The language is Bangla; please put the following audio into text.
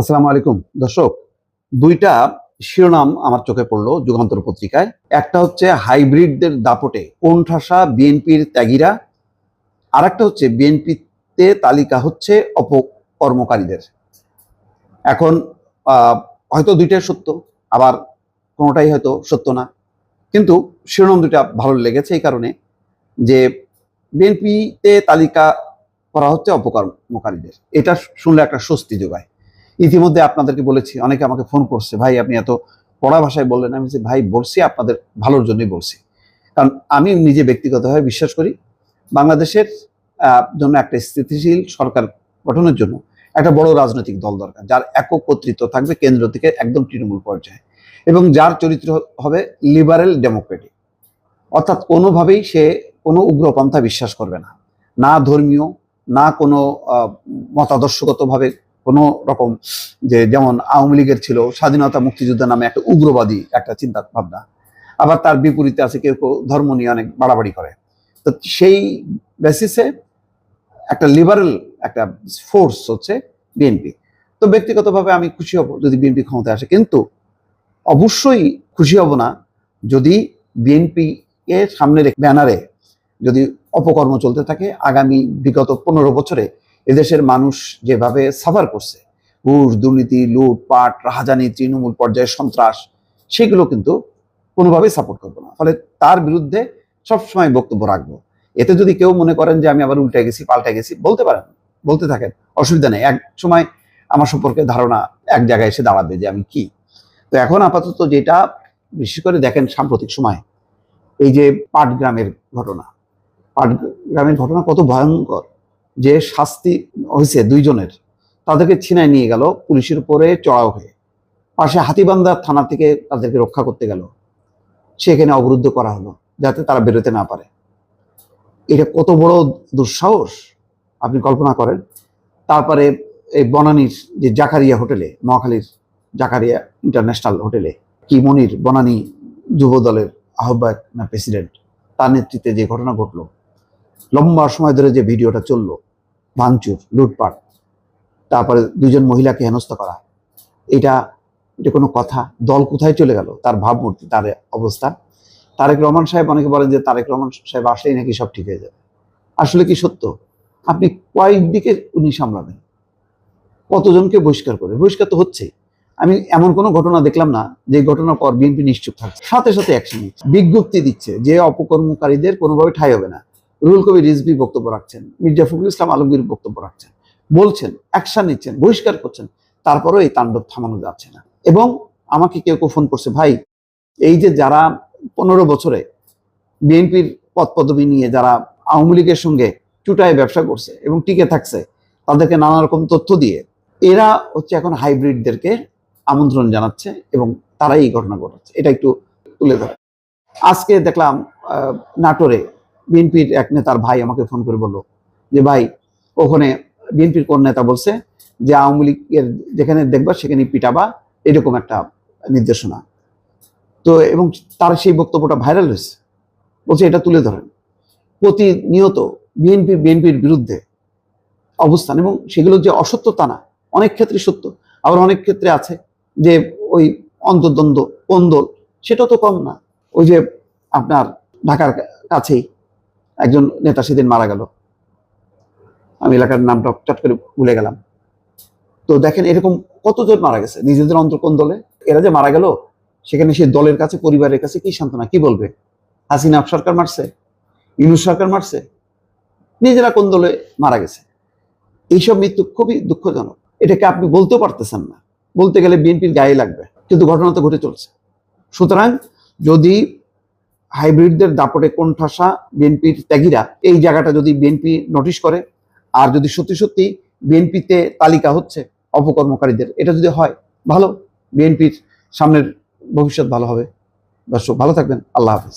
আসসালামু আলাইকুম। দর্শক, দুইটা শিরোনাম আমার চোখে পড়ল যুগান্তর পত্রিকায়। একটা হচ্ছে হাইব্রিডদের দাপটে কোণঠাসা বিএনপির ত্যাগীরা। আর একটা হচ্ছে বিএনপিতে তালিকা হচ্ছে অপকর্মকারীদের। এখন হয়তো দুইটাই সত্য, আবার কোনোটাই হয়তো সত্য না। কিন্তু শিরোনাম দুটা ভালো লেগেছে এই কারণে যে বিএনপিতে তালিকা করা হচ্ছে অপকর্মকারীদের। এটা শুনলে একটা স্বস্তি যোগায়। ইতিমধ্যে আপনাদেরকে বলেছি অনেকে আমাকে ফোন করছে ভাই আপনি এত পড়া ভাষায় বললেন। আমি বলছি, ভাই বলছি আপনাদের ভালোর জন্যই বলছি। কারণ আমি নিজে ব্যক্তিগতভাবে বিশ্বাস করি বাংলাদেশের জন্য একটা স্থিতিশীল সরকার গঠনের জন্য একটা বড় রাজনৈতিক দল দরকার যার একক কর্তৃত্ব থাকবে কেন্দ্র থেকে একদম তৃণমূল পর্যায়ে। এবং যার চরিত্র হবে লিবারেল ডেমোক্রেটিক অর্থাৎ কোনোভাবেই সে কোনো উগ্রপন্থা বিশ্বাস করবে না। না ধর্মীয় না কোনো মতাদর্শগতভাবে কোনো রকম যে যেমন আওয়ামী লীগের ছিল স্বাধীনতা মুক্তিযুদ্ধ নামে একটা উগ্রবাদী একটা চিন্তা ভাবনা আবার তার বিপরীতে আছে কেউ কেউ ধর্ম নিয়ে অনেক বাড়াবাড়ি করে। তো সেই বেসিসে একটা লিবারেল একটা ফোর্স হচ্ছে বিএনপি তো ব্যক্তিগতভাবে আমি খুশি হব যদি বিএনপি ক্ষমতায় আসে। কিন্তু অবশ্যই খুশি হব না যদি বিএনপি এর সামনে ব্যানারে যদি অপকর্ম চলতে থাকে, আগামী বিগত পনেরো বছরে এদেশের মানুষ যেভাবে সাফার করছে ঘুষ দুর্নীতি লুটপাট রাহাজানি, তৃণমূল পর্যায়ে সন্ত্রাস, সেগুলো কিন্তু কোনোভাবেই সাপোর্ট করব না। ফলে তার বিরুদ্ধে সবসময় বক্তব্য রাখব। এতে যদি কেউ মনে করেন যে আমি আবার উল্টে গেছি, পাল্টে গেছি, বলতে পারেন, বলতে থাকেন, অসুবিধা নেই। এক সময় আমার সম্পর্কে ধারণা এক জায়গায় এসে দাঁড়াবে যে আমি কি। তো এখন আপাতত যেটা, বিশেষ করে দেখেন সাম্প্রতিক সময়, এই যে পাটগ্রামের ঘটনা পাটগ্রামের ঘটনা কত ভয়ঙ্কর। যে শাস্তি হয়েছে দুইজনের, তাদেরকে ছিনায় নিয়ে গেল পুলিশের উপরে চড়াও হয়ে। পাশে হাতিবান্ধা থানা থেকে তাদেরকে রক্ষা করতে গেল। সেখানে অবরুদ্ধ করা হলো, যাতে তারা বেরোতে না পারে। এটা কত বড় দুঃসাহস, আপনি কল্পনা করেন। তারপরে এই বনানীর যে জাকারিয়া হোটেলে, মহাখালীর জাকারিয়া ইন্টারন্যাশনাল হোটেলে, কি মনির বনানী যুব দলের আহ্বায়ক না প্রেসিডেন্ট, তার নেতৃত্বে যে ঘটনা ঘটলো, লম্বা সময় ধরে যে ভিডিওটা চলল ভাঙচুর, লুটপাট। তারপরে দুজন মহিলাকে হেনস্থা করা এটা এটা কোনো কথা। দল কোথায় চলে গেল? তার ভাবমূর্তি, তার অবস্থা। তারেক রহমান সাহেব, অনেকে বলেন যে তারেক রহমান সাহেব আসলেই নাকি সব ঠিক হয়ে যাবে। আসলে কি সত্য? আপনি কয়েক দিকে উনি সামলাবেন। কতজনকে বহিষ্কার করে বহিষ্কার তো হচ্ছেই। আমি এমন কোনো ঘটনা দেখলাম না যে ঘটনার পর বিএনপি নিশ্চুপ থাকছে সাথে সাথে অ্যাকশন নিচ্ছে। বিজ্ঞপ্তি দিচ্ছে যে অপকর্মকারীদের কোনোভাবে ঠাই হবে না। রুহুল কবির রিজভি বক্তব্য রাখছেন, মির্জা ফখরুল ইসলাম আলমগীর বক্তব্য রাখছেন, বলছেন অ্যাকশন নিচ্ছেন, বহিষ্কার করছেন, তারপরেও এই তাণ্ডব থামানো যাচ্ছে না। এবং আমাকে কেউ কেউ ফোন করছে, ভাই, এই যে যারা পনেরো বছরে বিএনপির পদ পদবি নিয়ে যারা আওয়ামী লীগের সঙ্গে চুটায় ব্যবসা করছে এবং টিকে থাকছে, তাদেরকে নানা রকম তথ্য দিয়ে এরা হচ্ছে এখন হাইব্রিডদেরকে আমন্ত্রণ জানাচ্ছে এবং তারাই এই ঘটনা ঘটাচ্ছে। এটা একটু তুলে ধরে আজকে দেখলাম নাটোরে বিএনপির এক নেতার ভাই আমাকে ফোন করে বলল যে, ভাই, ওখানে বিএনপির কোন নেতা বলছে যে, আওয়ামী লীগের যেখানে দেখবা সেখানে পিটাবা? এরকম একটা নির্দেশনা। তো এবং তার সেই বক্তব্যটা ভাইরাল হয়েছে। বলছে, এটা তুলে ধরেন। প্রতিনিয়ত বিএনপি, বিএনপির বিরুদ্ধে অবস্থান এবং সেগুলো যে অসত্য তা না, অনেক ক্ষেত্রে সত্য, আবার অনেক ক্ষেত্রে আছে যে, ওই অন্তর্দ্বন্দ্ব, কোন্দল, সেটা তো কম না। ওই যে আপনার ঢাকার কাছেই একজন নেতা সেদিন মারা গেল। আমি এলাকার নামটা চট করে ভুলে গেলাম। তো দেখেন এরকম কতজন মারা গেছে? নিজেদের অন্তর কোন দলে? এরা যে মারা গেল, সেখানে সেই দলের কাছে, পরিবারের কাছে কি সান্ত্বনা? কি বলবে? হাসিনা সরকার মারছে? ইউনুস সরকার মারছে? নিজেরা কোন দলে মারা গেছে? এইসব মৃত্যু খুবই দুঃখজনক। এটাকে আপনি বলতেও পারতেছেন না। বলতে গেলে বিএনপির গায়ে লাগবে। কিন্তু ঘটনা তো ঘটে চলছে। সুতরাং যদি হাইব্রিডদের দাপটে কোণঠাসা বিএনপির ত্যাগীরা, এই জায়গাটা যদি বিএনপি নোটিশ করে, আর যদি সত্যি সত্যি বিএনপিতে তালিকা হচ্ছে অপকর্মকারীদের, এটা যদি হয়, ভালো। বিএনপির সামনের ভবিষ্যৎ ভালো হবে। দর্শক, ভালো থাকবেন। আল্লাহ হাফিজ।